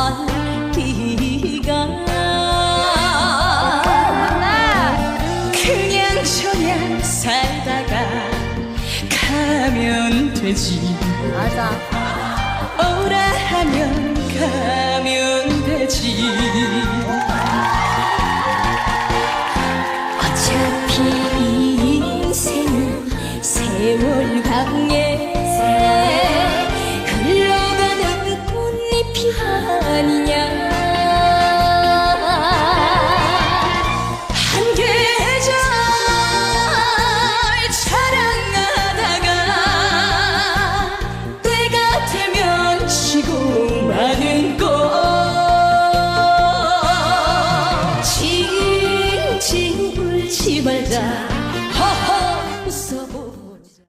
살기가 그냥 저냥 살다가 가면 되지. 맞아. 오라 하면 가면 되지. 어차피 인생은 세월 강 꽃잎이 아니냐? 한 계절 자랑하다가 때가 되면 지고 마는 꽃 징징 울지 말자. 허허 웃어보